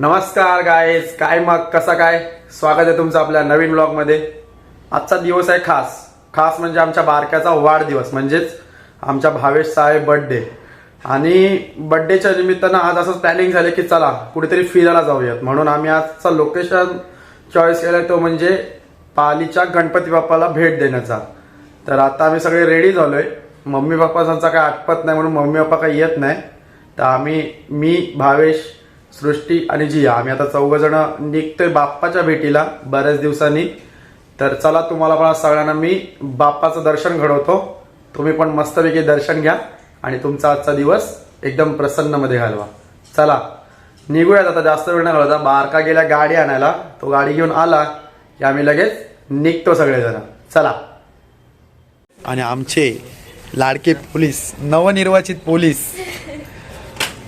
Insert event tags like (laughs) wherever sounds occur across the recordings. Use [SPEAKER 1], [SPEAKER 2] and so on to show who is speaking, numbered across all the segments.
[SPEAKER 1] नमस्कार गायज काय मग? कसा काय? स्वागत आहे तुमचं आपल्या नवीन ब्लॉगमध्ये आजचा दिवस आहे खास. खास म्हणजे आमच्या बारक्याचा वाढदिवस म्हणजेच आमच्या भावेश साहेब बर्थडे आणि बर्थडेच्या निमित्तानं आज असंच प्लॅनिंग झालं की चला कुठेतरी फिरायला जाऊयात. म्हणून आम्ही आजचा लोकेशन चॉईस केलाय तो म्हणजे पालीच्या गणपती बाप्पाला भेट देण्याचा. तर आता आम्ही सगळे रेडी झालोय. मम्मी पप्पा त्यांचा काय आटपत नाही म्हणून मम्मी पप्पा काही येत नाही. तर आम्ही मी भावेश सृष्टी आणि जिया. आम्ही आता चौघ जण निघतोय बाप्पाच्या भेटीला बऱ्याच दिवसांनी. तर चला तुम्हाला पण सगळ्यांना मी बाप्पाचं दर्शन घडवतो. तुम्ही पण मस्तपैकी दर्शन घ्या आणि तुमचा आजचा दिवस एकदम प्रसन्नमध्ये घालवा. चला निघूयात आता. जास्त वेळ न घालवता. बारका गेल्या गाडी आणायला. तो गाडी घेऊन आला की आम्ही लगेच निघतो सगळेजण. चला. आणि आमचे लाडके पोलीस नवनिर्वाचित पोलीस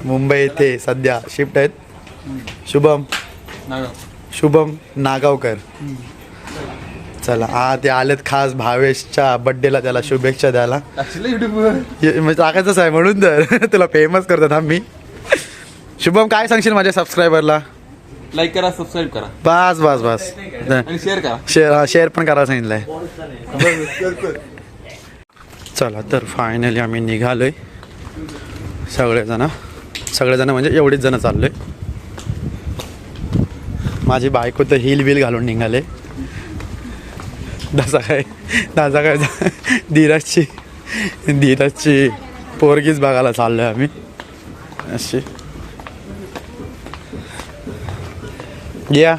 [SPEAKER 1] मुंबई येथे सध्या शिफ्ट आहेत. शुभम. शुभम नागावकर. चला हा ते आलेत खास भावेशच्या बर्थडेला त्याला शुभेच्छा द्यायला. म्हणजे टाकायचंच आहे म्हणून तर. (laughs) तुला फेमस करतात आम्ही शुभम काय सांगशील माझ्या सबस्क्रायबरला
[SPEAKER 2] लाईक करा सबस्क्राईब करा.
[SPEAKER 1] बस बस बस.
[SPEAKER 2] शेअर करा.
[SPEAKER 1] शेअर शेअर पण करायला सांगितलंय. चला तर फायनली आम्ही निघालोय. सगळेजण. सगळेजण म्हणजे एवढेच जण चाललोय. माझी बायको तर हिल बिल घालून निघाले. दसा काय दसा काय धीरजची धीरजची पोरगीच बघायला चाललोय आम्ही. अशी. या.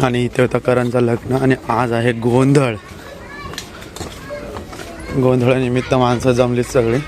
[SPEAKER 1] आणि इथे होता करणचं लग्न आणि आज आहे गोंधळ. गोंधळानिमित्त माणसं जमलीत सगळी.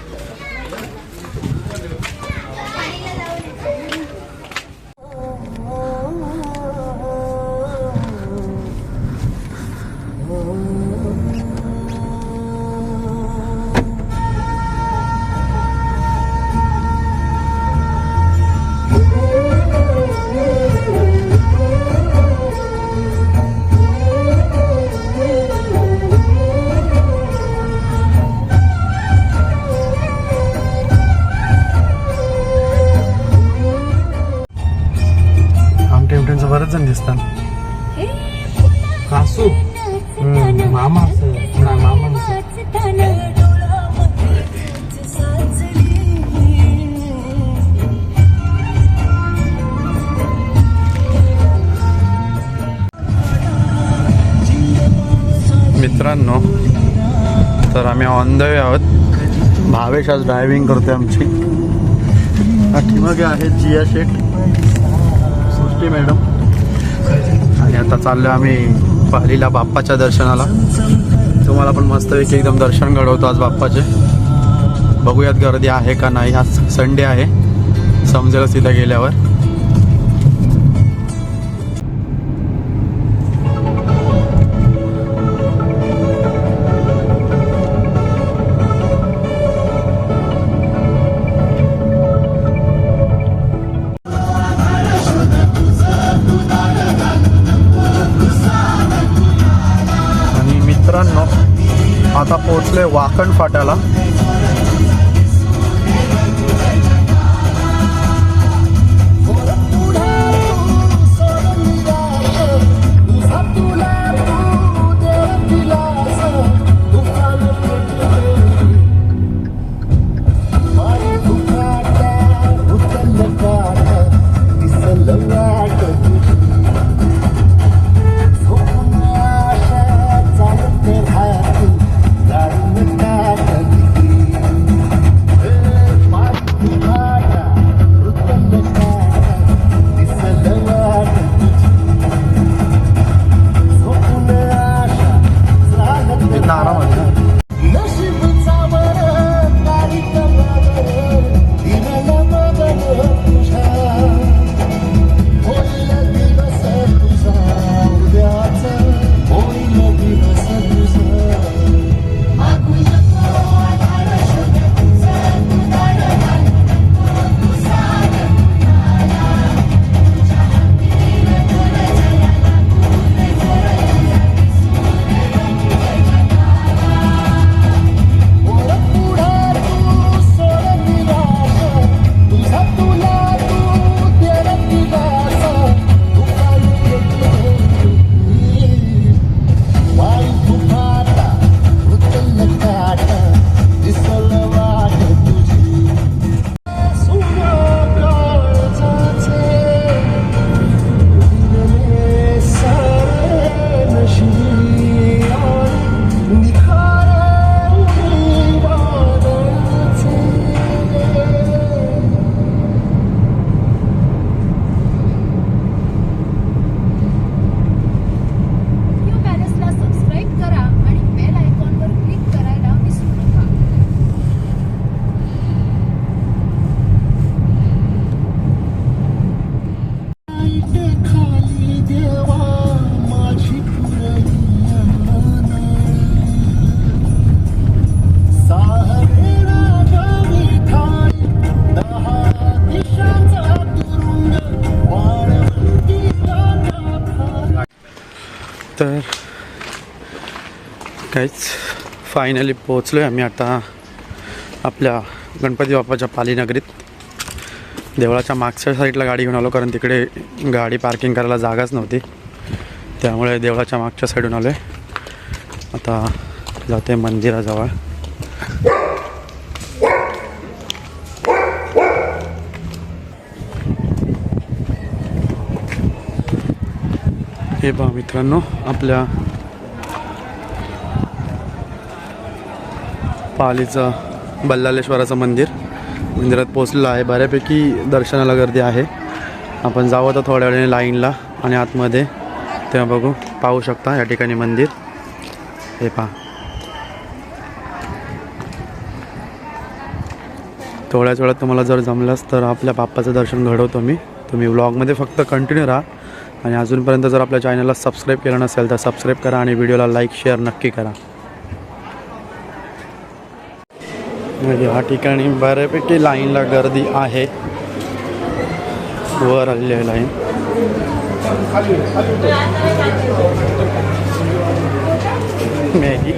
[SPEAKER 1] बरेच जण दिसतात.
[SPEAKER 3] सासू मामा मामा
[SPEAKER 1] मित्रांनो तर आम्ही ऑन द वे आहोत. भावेश आज ड्रायव्हिंग करते आमची. पाठीमागे आहे जिया शेठ सृष्टी मॅडम. आणि आता चाललो आम्ही पालीला बाप्पाच्या दर्शनाला. तुम्हाला पण मस्तपैकी एकदम दर्शन घडवतो आज बाप्पाचे. बघूयात गर्दी आहे का नाही. आज संडे आहे. समजेलच तिथं गेल्यावर. पोचले वाकण फाट्याला. तर काहीच फायनली पोहोचलो आहे आम्ही आता आपल्या गणपती बाप्पाच्या पालीनगरीत. देवळाच्या मागच्या साईडला गाडी घेऊन आलो कारण तिकडे गाडी पार्किंग करायला जागाच नव्हती. त्यामुळे देवळाच्या मागच्या साईडून आलो आहे आता जाते मंदिराजवळ. हे पहा मित्रांनो आपल्या पालीचं बल्लालेश्वराचं मंदिर. मंदिरात पोचलेलं आहे. बऱ्यापैकी दर्शनाला गर्दी आहे. आपण जाऊ आता थोड्या वेळाने लाईनला आणि आतमध्ये. तेव्हा बघू पाहू शकता या ठिकाणी मंदिर. हे पहा. थोड्याच वेळात तुम्हाला जर जमलंच तर आपल्या बाप्पाचं दर्शन घडवतो मी. तुम्ही व्लॉगमध्ये फक्त कंटिन्यू राहा. आणि अजूनपर्यंत जर आपल्या चॅनलला सबस्क्राईब केलं नसेल तर सबस्क्राईब करा आणि व्हिडिओला लाईक शेअर नक्की करा. म्हणजे ह्या ठिकाणी बऱ्यापैकी लाईनला गर्दी आहे. वर आलेली आहे लाईन. मॅगी.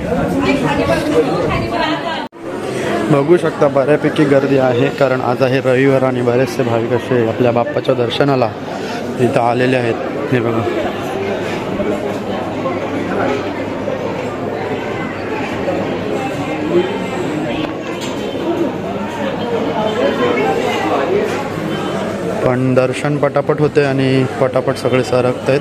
[SPEAKER 1] बघू शकता बऱ्यापैकी गर्दी आहे कारण आज आहे रविवार आणि बरेचसे भाविक असे आपल्या बाप्पाच्या दर्शनाला इथं आलेले आहेत. हे बघा. पण दर्शन पटापट होते आणि पटापट सगळे सरकत आहेत.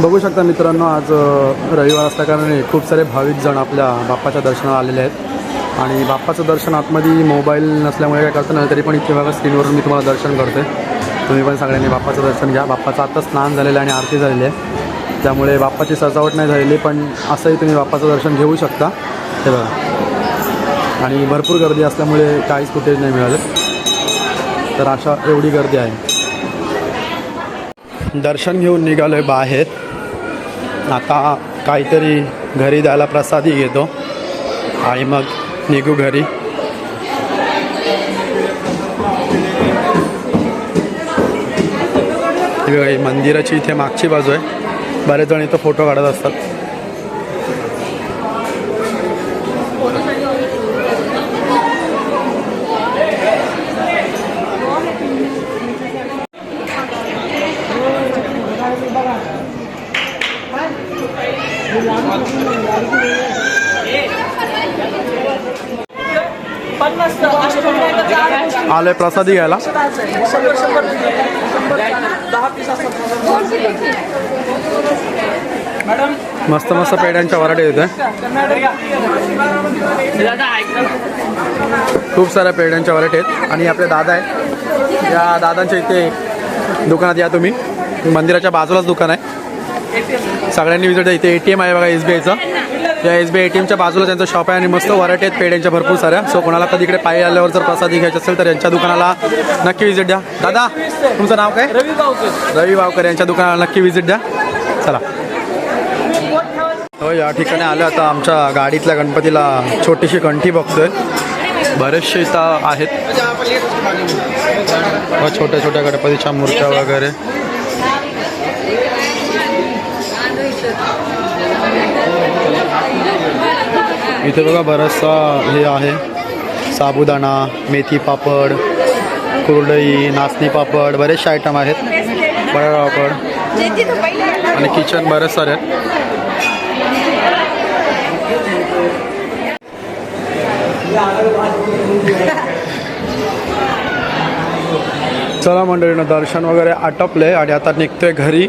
[SPEAKER 1] बघू शकता मित्रांनो आज रविवार रविवार असल्याकारणाने खूप सारे भाविक जण आपल्या बाप्पाच्या दर्शनाला आलेले आहेत. आणि बाप्पाचं दर्शन आतमध्ये मोबाईल नसल्यामुळे काय करतं नाही तरी पण इथे बघा स्क्रीनवरून मी तुम्हाला दर्शन करते तुम्ही पण सगळ्यांनी बाप्पाचं दर्शन घ्या. बाप्पाचं आत्ता स्नान झालेलं आहे आणि आरती झालेली आहे. त्यामुळे बाप्पाची सजावट नाही झालेली पण असंही तुम्ही बाप्पाचं दर्शन घेऊ शकता. हे बघा. आणि भरपूर गर्दी असल्यामुळे काहीच फुटेज नाही मिळालं. तर अशा एवढी गर्दी आहे. दर्शन घेऊन निघालो आहे बाहेर. आता काहीतरी घरी द्यायला प्रसादही घेतो. आणि मग निघू घरी. मंदिराची इथे मागची बाजू आहे. बरेच जण इथं फोटो काढत असतात. आले प्रसादी घ्यायला. मस्त मस्त पेड्यांच्या वराडे येते खूप साऱ्या पेड्यांच्या वराटी आहेत. आणि आपले दादा आहेत. या दादांच्या इथे दुकानात या तुम्ही. मंदिराच्या बाजूलाच दुकान आहे. सगळ्यांनी विजिट इथे ए टी एम आहे बघा एस बी आयचं या S B I A T एमच्या बाजूला त्यांचं शॉप आहे आणि मस्त वराटे आहेत पेड्यांच्या भरपूर साऱ्या. सो कोणाला कधी इकडे पायी आल्यावर जर प्रसादी घ्यायची असेल तर यांच्या दुकानाला नक्की विजिट द्या. दादा तुमचं नाव काय?
[SPEAKER 2] रवी गावकर.
[SPEAKER 1] रवी वावकर यांच्या दुकानाला नक्की विजिट द्या. चला. हो या ठिकाणी आलं आता आमच्या गाडीतल्या गणपतीला छोटीशी कंठी बघतोय. बरेचसे इथं आहेत. व छोट्या छोट्या गणपतीच्या मूर्त्या वगैरे. इथे बघा बराचसा हे आहे. साबुदाणा मेथी पापड कुरडई नाचणी पापड बरेचसे आयटम आहेत. बटाटा पापड. आणि किचन बरेच सारे आहेत. चला मंडळीनं दर्शन वगैरे आटपले आणि आता निघतोय घरी.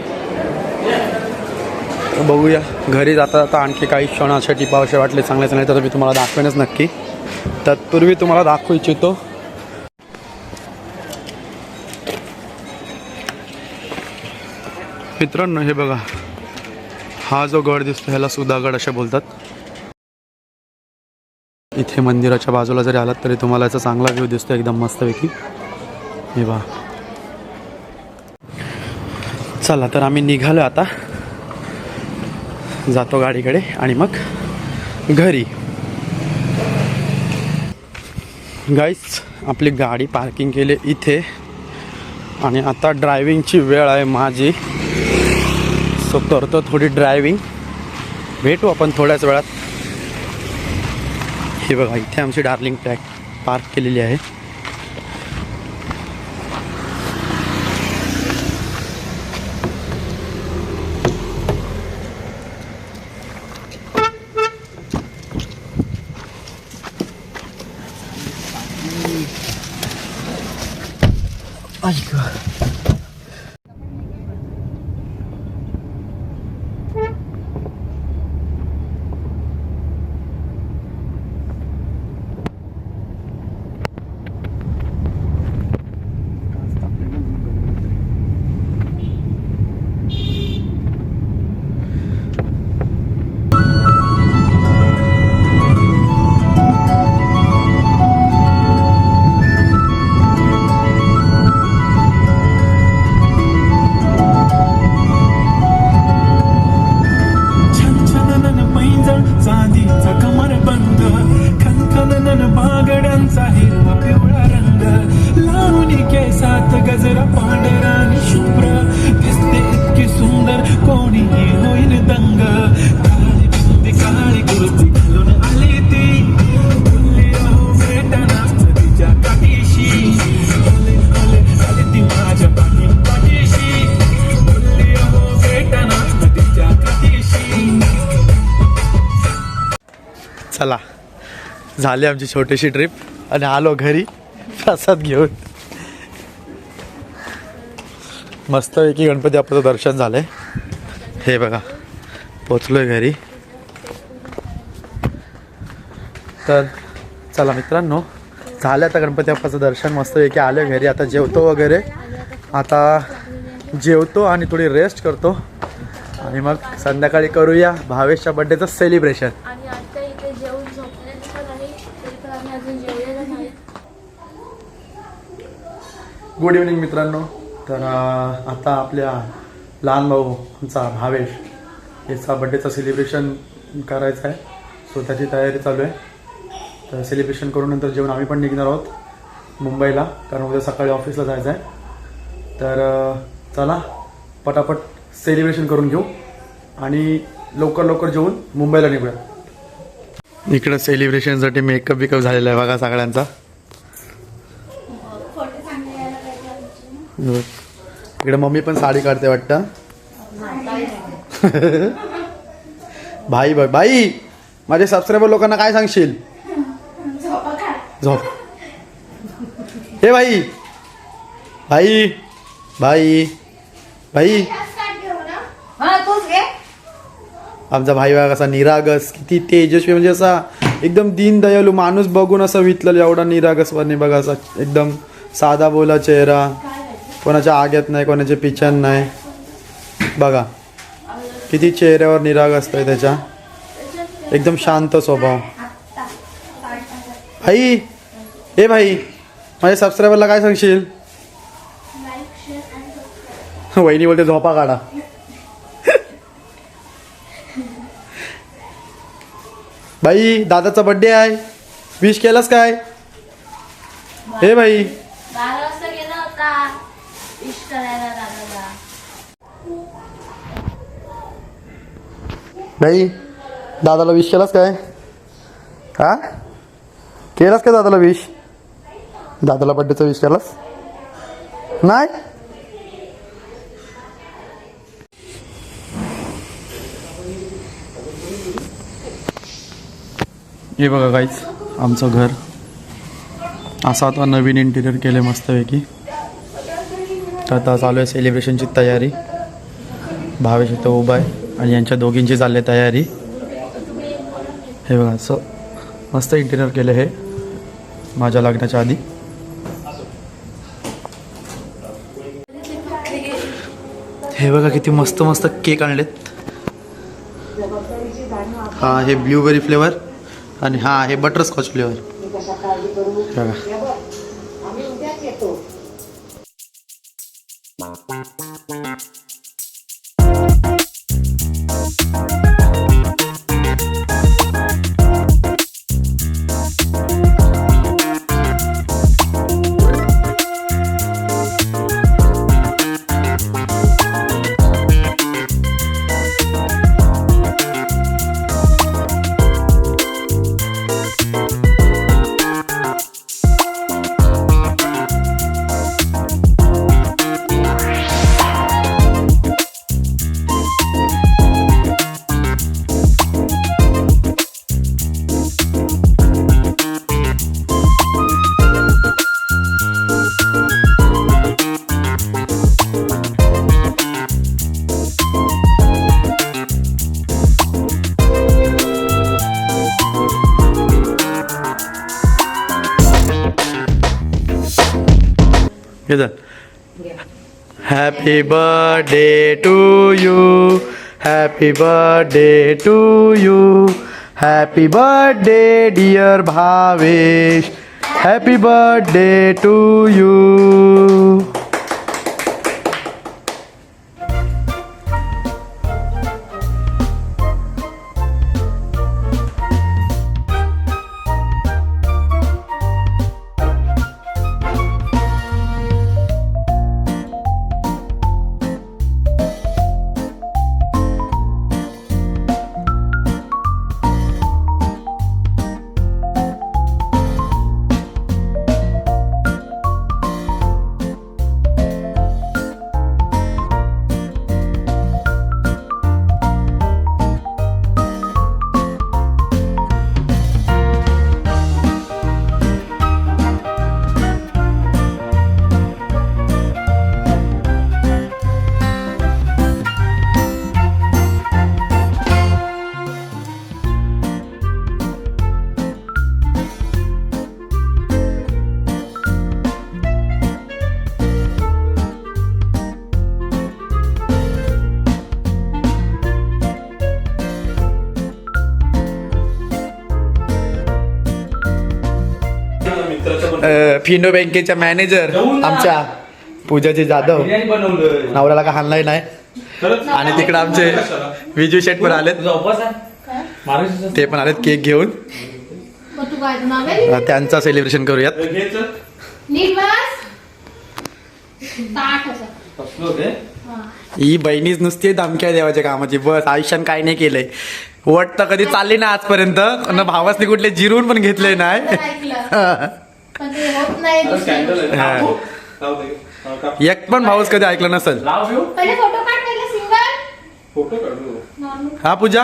[SPEAKER 1] बघूया. घरी जाता जाता आणखी काही क्षण असे टिपावशे वाटले चांगले चांगले तर मी तुम्हाला दाखवेनच नक्की. तत्पूर्वी तुम्हाला दाखवू इच्छितो. मित्रांनो हे बघा. हा जो गड दिसतो ह्याला सुधागड असे बोलतात. इथे मंदिराच्या बाजूला जरी आलात तरी तुम्हाला याचा चांगला व्ह्यू दिसतो एकदम मस्तपैकी. हे बा चला तर आम्ही निघालो आता. जातो गाडीकडे आणि मग घरी. गाईस आपली गाडी पार्किंग केली इथे. आणि आता ड्रायव्हिंगची वेळ आहे माझी. सो करतो थोडी ड्रायविंग भेटू आपण थोड्याच वेळात. हे बघा इथे आमची डार्लिंग ट्रॅक पार्क केलेली आहे. 아이고. झाली आमची छोटीशी ट्रिप. आणि आलो घरी प्रसाद घेऊन. मस्तपैकी गणपती बाप्पाचं दर्शन झालंय. हे बघा पोचलोय घरी. तर चला मित्रांनो झालं आता गणपती बाप्पाचं दर्शन मस्तपैकी आले घरी. आता जेवतो वगैरे. आता जेवतो आणि थोडी रेस्ट करतो. आणि मग संध्याकाळी करूया भावेशच्या बड्डेचं सेलिब्रेशन
[SPEAKER 3] आणि आता इथे जेवून झोपण्याचं पण आहे तरी पण आम्ही अजून जेवलेलं नाही
[SPEAKER 1] गुड इव्हनिंग मित्रांनो. तर आता आपल्या लहान भाऊ आमचा भावेश याचा बड्डेचं सेलिब्रेशन करायचं आहे. सो त्याची तयारी चालू आहे. तर सेलिब्रेशन करून नंतर जेवण आम्ही पण निघणार आहोत मुंबईला. कारण उद्या सकाळी ऑफिसला जायचं आहे. तर चला पटापट सेलिब्रेशन करून घेऊ. आणि लवकर लवकर जेवून मुंबईला निघूया. इकडं सेलिब्रेशनसाठी मेकअप बिकअप झालेला आहे बघा सगळ्यांचा. इकडे मम्मी पण साडी काढते वाटतं. (laughs) भाई बघ भाई माझे सबस्क्रायबर लोकांना काय सांगशील? झोप. हे भाई भाई भाई भाई.
[SPEAKER 4] हा
[SPEAKER 1] आमचा भाई बघा कसा निरागस किती तेजस्वी म्हणजे असा एकदम दीनदयालू माणूस बघून असं वितलेला एवढा निरागस वरने बघा असा एकदम साधा बोला चेहरा. कोणाच्या आग्यात नाही कोणाचे पिछन नाही. बघा किती चेहऱ्यावर निराग असतंय त्याच्या. एकदम शांत स्वभाव. भाई हे भाई माझ्या सबस्क्रायबरला काय सांगशील? वहिनी बोलते झोपा काढा. भाई दादाचा बर्थडे आहे. विश केलास काय? हे भाई.
[SPEAKER 3] करायला दादाला
[SPEAKER 1] भाई दादाला विश केलास काय? हा? केलास का दादाला विश दादाला बड्डेचा विश केलास? नाही? हे बघा काहीच आमचं घर असं आता नवीन इंटिरियर केले मस्तपैकी. आता चालू आहे सेलिब्रेशनची तयारी. भावेश इथं उभा आहे आणि यांच्या दोघींची चालली आहे तयारी. हे बघा असं मस्त इंटिरियर केलं हे माझ्या लग्नाच्या आधी. हे बघा किती मस्त मस्त केक आणलेत. हा हे ब्ल्यूबेरी फ्लेवर आणि हा हे butterscotch flavour Happy birthday to you. Happy birthday to you. Happy birthday, dear Bhavesh. Happy birthday to you. Fino बँकेच्या मॅनेजर आमच्या पूजाजी जाधव. नवऱ्याला का हाणलाय नाही. आणि तिकडे आमचे विजू शेट पण आलेत. ते पण आलेत केक घेऊन. त्यांचा सेलिब्रेशन करूयात.
[SPEAKER 3] हा.
[SPEAKER 1] ही. बहिणीच नुसती धमक्या देवाच्या कामाची. बस आयुष्यात काय नाही केलंय. वट तर कधी चालली ना आजपर्यंत. न भावासनी कुठले जिरून पण घेतले नाही.
[SPEAKER 3] पण ते होत नाही दुसरी.
[SPEAKER 1] हा. एक पण भाऊस कधी ऐकलं नसेल.
[SPEAKER 3] पहिले फोटो काढ पहिले सिंगल नॉर्मल
[SPEAKER 1] हा पूजा.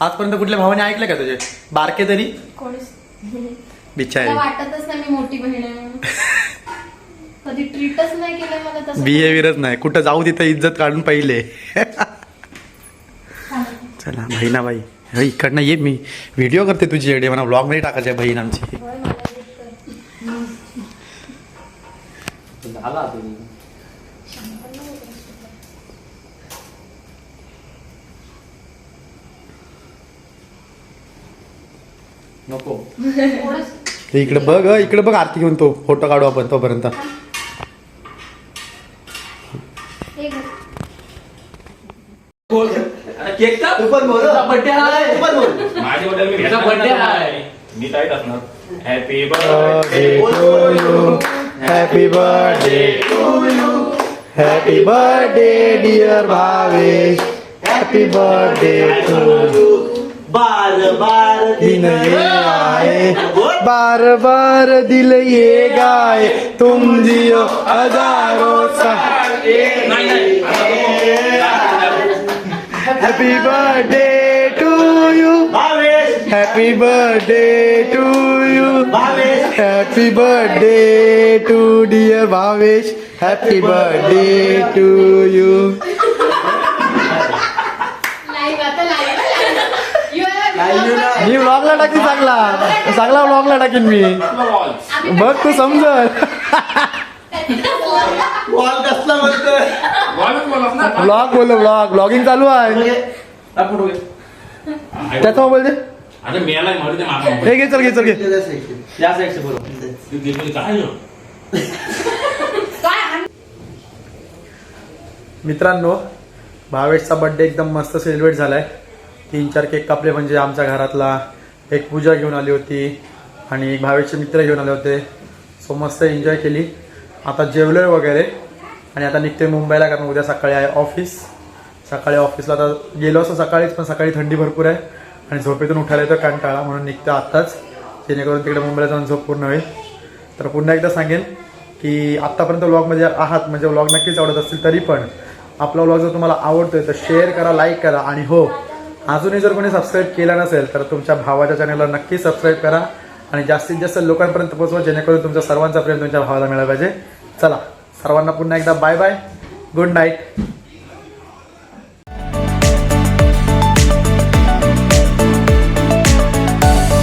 [SPEAKER 1] आजपर्यंत कुठल्या भावाने ऐकलं का तुझे? बारके तरी?
[SPEAKER 3] कोणीच. मला
[SPEAKER 1] बिचारी
[SPEAKER 3] वाटतच नाही मी मोठी बहीण आहे म्हणून. कधी ट्रीटच नाही केलं मला तसं.
[SPEAKER 1] बिहेवियरच नाही. कुठं जाऊ तिथं इज्जत काढून पहिले. चला बहिणाबाई. हे इकडनं ये मी. व्हिडिओ करते तुझी एवढी मला ब्लॉगमध्ये टाकायची बहीण आमची.
[SPEAKER 3] होय, थोडंच.
[SPEAKER 1] ते इकडे बघ इकडे बघ आरती घेऊन तो. फोटो काढू आपण तोपर्यंत.
[SPEAKER 3] हे.
[SPEAKER 5] माझे मी बर्थडे आहे. मी काहीच असणार. Happy
[SPEAKER 1] happy birthday happy birthday dear Bhavesh happy birthday to
[SPEAKER 6] बार बार
[SPEAKER 1] दिन ये आए। बार बार दिल ये गाए। तुम जियो हजारों साल happy birthday to you
[SPEAKER 6] Bhavesh
[SPEAKER 1] happy birthday to you happy birthday to dear Bhavesh happy birthday to you मी व्लॉगला टाकीन चांगला. चांगला व्लॉगला टाकीन मी. बघ तू समजल. व्लॉग बोल व्लॉग ब्लॉगिंग चालू आहे. त्याचा मोबाईल दे.
[SPEAKER 5] अरे मेला मारू दे माझा
[SPEAKER 1] हे घे चल घे चल घे.
[SPEAKER 6] या साईडचे बरोबर
[SPEAKER 5] काय
[SPEAKER 1] मित्रांनो भावेशचा बर्थडे एकदम मस्त सेलिब्रेट झालाय. तीन चार केक कापले म्हणजे आमच्या घरातला. एक पूजा घेऊन आली होती आणि एक भावेशचे मित्र घेऊन आले होते. सो मस्त एन्जॉय केली. आता जेवलोय वगैरे. आणि आता निघते मुंबईला कारण उद्या सकाळी आहे ऑफिस सकाळी ऑफिसला आता गेलो असं सकाळीच पण सकाळी थंडी भरपूर आहे. आणि झोपेतून उठायला येतं कंटाळा म्हणून निघतं आत्ताच. जेणेकरून तिकडे मुंबईला जाऊन झोप पूर्ण होईल. तर पुन्हा एकदा सांगेन की आत्तापर्यंत व्लॉगमध्ये आहात म्हणजे व्लॉग नक्कीच आवडत असतील तरी पण आपला व्लॉग जर तुम्हाला आवडतोय तर शेअर करा लाईक करा. आणि हो अजूनही जर कोणी सबस्क्राईब केला नसेल तर तुमच्या भावाच्या चॅनलला नक्की सबस्क्राईब करा. आणि जास्तीत जास्त लोकांपर्यंत पोहोचवा जेणेकरून तुमच्या सर्वांचा प्रेम तुमच्या भावाला मिळाला पाहिजे. चला सर्वांना पुन्हा एकदा बाय बाय गुड नाईट